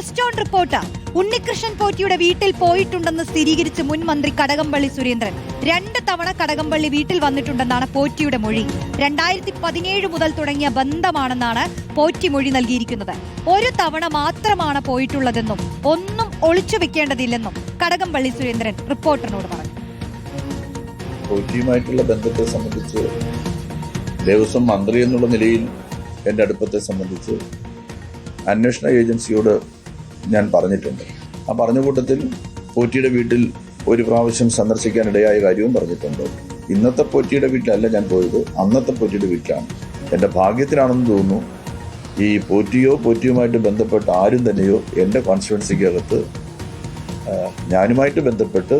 First on report. Unnikrishnan പോറ്റിയുടെ വീട്ടിൽ പോയിട്ടുണ്ടെന്ന് സ്ഥിരീകരിച്ച് മുൻ മന്ത്രി കടകംപള്ളി സുരേന്ദ്രൻ. രണ്ട് തവണ കടകംപള്ളി വീട്ടിൽ വന്നിട്ടുണ്ടെന്നാണ് പോറ്റിയുടെ മൊഴി. രണ്ടായിരത്തി പതിനേഴ് മുതൽ തുടങ്ങിയ ബന്ധമാണെന്നാണ് പോറ്റി മൊഴി നൽകിയിരിക്കുന്നത്. ഒരു തവണ മാത്രമാണ് പോയിട്ടുള്ളതെന്നും ഒന്നും ഒളിച്ചു വെക്കേണ്ടതില്ലെന്നും കടകംപള്ളി സുരേന്ദ്രൻ റിപ്പോർട്ടറിനോട് പറഞ്ഞു. പോറ്റിയുമായിട്ടുള്ള ബന്ധത്തെ സംബന്ധിച്ച് ദേവസ്വം മന്ത്രി എന്നുള്ള നിലയിൽ എന്റെ അടുപ്പത്തെ സംബന്ധിച്ച് അന്വേഷണ ഏജൻസിയോട് ഞാൻ പറഞ്ഞിട്ടുണ്ട്. ആ പറഞ്ഞ കൂട്ടത്തിൽ പോറ്റിയുടെ വീട്ടിൽ ഒരു പ്രാവശ്യം സന്ദർശിക്കാനിടയായ കാര്യവും പറഞ്ഞിട്ടുണ്ട്. ഇന്നത്തെ പോറ്റിയുടെ വീട്ടിലല്ല ഞാൻ പോയത് അന്നത്തെ പോറ്റിയുടെ വീട്ടിലാണ്. എന്റെ ഭാഗ്യത്തിനാണെന്ന് തോന്നുന്നു ഈ പോറ്റിയോ പോറ്റിയുമായിട്ട് ബന്ധപ്പെട്ട ആരും തന്നെയോ എന്റെ കോൺസ്റ്റുവൻസിക്കകത്ത് ഞാനുമായിട്ട് ബന്ധപ്പെട്ട്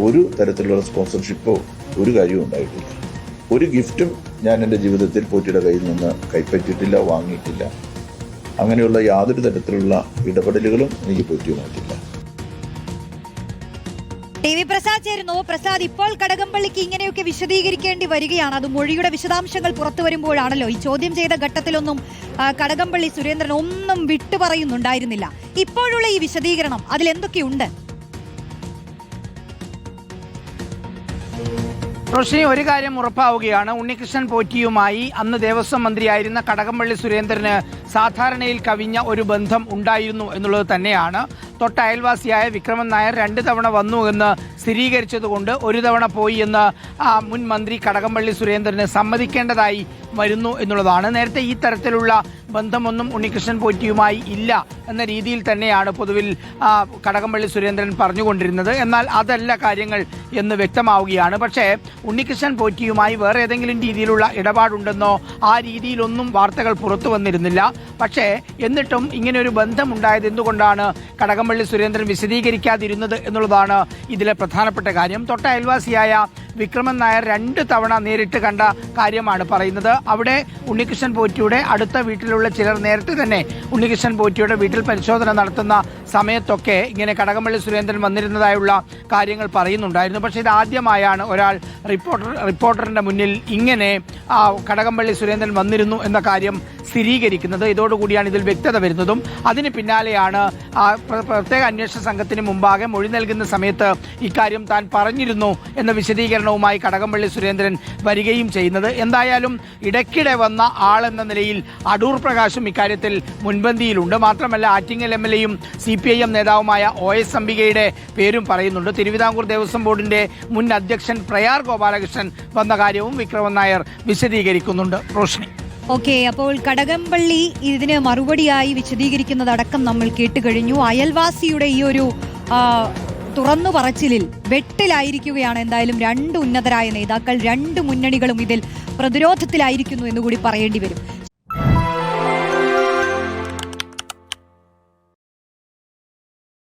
ഒരു തരത്തിലുള്ള സ്പോൺസർഷിപ്പോ ഒരു കാര്യവും ഉണ്ടായിട്ടില്ല. ഒരു ഗിഫ്റ്റും ഞാൻ എന്റെ ജീവിതത്തിൽ പോറ്റിയുടെ കയ്യിൽ നിന്ന് കൈപ്പറ്റിയിട്ടില്ല വാങ്ങിയിട്ടില്ല. അങ്ങനെയുള്ള യാതൊരു തരത്തിലുള്ള ഇടപെടലുകളും എനിക്ക് പൂജ്യമായിട്ടില്ല ടി വി പ്രസാദ് ചേരുന്നു. പ്രസാദ് ഇപ്പോൾ കടകംപള്ളിക്ക് ഇങ്ങനെയൊക്കെ വിശദീകരിക്കേണ്ടി വരികയാണ്. അത് മൊഴിയുടെ വിശദാംശങ്ങൾ പുറത്തു വരുമ്പോഴാണല്ലോ. ഈ ചോദ്യം ചെയ്ത ഘട്ടത്തിലൊന്നും കടകംപള്ളി സുരേന്ദ്രൻ ഒന്നും വിട്ടുപറയുന്നുണ്ടായിരുന്നില്ല ഇപ്പോഴുള്ള ഈ വിശദീകരണം അതിൽ എന്തൊക്കെയുണ്ട് റോഷിനി ഒരു കാര്യം ഉറപ്പാവുകയാണ്. ഉണ്ണികൃഷ്ണൻ പോറ്റിയുമായി അന്ന് ദേവസ്വം മന്ത്രിയായിരുന്ന കടകംപള്ളി സുരേന്ദ്രന് സാധാരണയിൽ കവിഞ്ഞ ഒരു ബന്ധം ഉണ്ടായിരുന്നു എന്നുള്ളത് തന്നെയാണ്. തൊട്ട അയൽവാസിയായ വിക്രമൻ നായർ രണ്ട് തവണ വന്നു എന്ന് സ്ഥിരീകരിച്ചതുകൊണ്ട് ഒരു തവണ പോയി എന്ന് മുൻ മന്ത്രി കടകംപള്ളി സുരേന്ദ്രന് സമ്മതിക്കേണ്ടതായി വരുന്നു എന്നുള്ളതാണ്. നേരത്തെ ഈ തരത്തിലുള്ള ബന്ധമൊന്നും ഉണ്ണികൃഷ്ണൻ പോറ്റിയുമായി ഇല്ല എന്ന രീതിയിൽ തന്നെയാണ് പൊതുവിൽ കടകംപള്ളി സുരേന്ദ്രൻ പറഞ്ഞുകൊണ്ടിരുന്നത്. എന്നാൽ അതല്ല കാര്യങ്ങൾ എന്ന് വ്യക്തമാവുകയാണ്. പക്ഷേ ഉണ്ണികൃഷ്ണൻ പോറ്റിയുമായി വേറെ ഏതെങ്കിലും രീതിയിലുള്ള ഇടപാടുണ്ടെന്നോ ആ രീതിയിലൊന്നും വാർത്തകൾ പുറത്തു വന്നിരുന്നില്ല. പക്ഷേ എന്നിട്ടും ഇങ്ങനെ ഒരു ബന്ധം ഉണ്ടായത് എന്തുകൊണ്ടാണ് കടകംപള്ളി സുരേന്ദ്രൻ വിശദീകരിക്കാതിരുന്നത് എന്നുള്ളതാണ് ഇതിലെ പ്രധാനപ്പെട്ട കാര്യം. തൊട്ട അയൽവാസിയായ വിക്രമൻ നായർ രണ്ട് തവണ നേരിട്ട് കണ്ട കാര്യമാണ് പറയുന്നത്. അവിടെ ഉണ്ണികൃഷ്ണൻ പോറ്റിയുടെ അടുത്ത വീട്ടിലുള്ള ചിലർ നേരത്തെ തന്നെ ഉണ്ണികൃഷ്ണൻ പോറ്റിയുടെ വീട്ടിൽ പരിശോധന നടത്തുന്ന സമയത്തൊക്കെ ഇങ്ങനെ കടകംപള്ളി സുരേന്ദ്രൻ വന്നിരുന്നതായുള്ള കാര്യങ്ങൾ പറയുന്നുണ്ടായിരുന്നു. പക്ഷെ ഇത് ആദ്യമായാണ് ഒരാൾ റിപ്പോർട്ടർ റിപ്പോർട്ടറിന്റെ മുന്നിൽ ഇങ്ങനെ കടകംപള്ളി സുരേന്ദ്രൻ വന്നിരുന്നു എന്ന കാര്യം സ്ഥിരീകരിക്കുന്നത്. ഇതോടുകൂടിയാണ് ഇതിൽ വ്യക്തത വരുന്നതും. അതിന് പിന്നാലെയാണ് പ്രത്യേക അന്വേഷണ സംഘത്തിന് മുമ്പാകെ മൊഴി നൽകുന്ന സമയത്ത് ഇക്കാര്യം താൻ പറഞ്ഞിരുന്നു എന്ന വിശദീകരണവുമായി കടകംപള്ളി സുരേന്ദ്രൻ വരികയും ചെയ്യുന്നത്. എന്തായാലും ഇടയ്ക്കിടെ വന്ന ആൾ എന്ന നിലയിൽ അടൂർ പ്രകാശും ഇക്കാര്യത്തിൽ മുൻപന്തിയിലുണ്ട്. മാത്രമല്ല ആറ്റിങ്ങൽ എം എൽ എയും സി പി ഐ എം നേതാവുമായ ഒ എസ് അംബികയുടെ പേരും പറയുന്നുണ്ട്. തിരുവിതാംകൂർ ദേവസ്വം ബോർഡിന്റെ മുൻ അധ്യക്ഷൻ പ്രയാർ ഗോപാലകൃഷ്ണൻ വന്ന കാര്യവും വിക്രമൻ നായർ വിശദീകരിക്കുന്നുണ്ട്. റോഷിനി. ഓക്കെ അപ്പോൾ കടകംപള്ളി ഇതിന് മറുപടിയായി വിശദീകരിക്കുന്നതടക്കം നമ്മൾ കേട്ടുകഴിഞ്ഞു. അയൽവാസിയുടെ ഈ ഒരു തുറന്നു പറച്ചിലിൽ വെട്ടിലായിരിക്കുകയാണ് എന്തായാലും രണ്ട് ഉന്നതരായ നേതാക്കൾ രണ്ട് മുന്നണികളും ഇതിൽ പ്രതിരോധത്തിലായിരിക്കുന്നു എന്നുകൂടി പറയേണ്ടി വരും.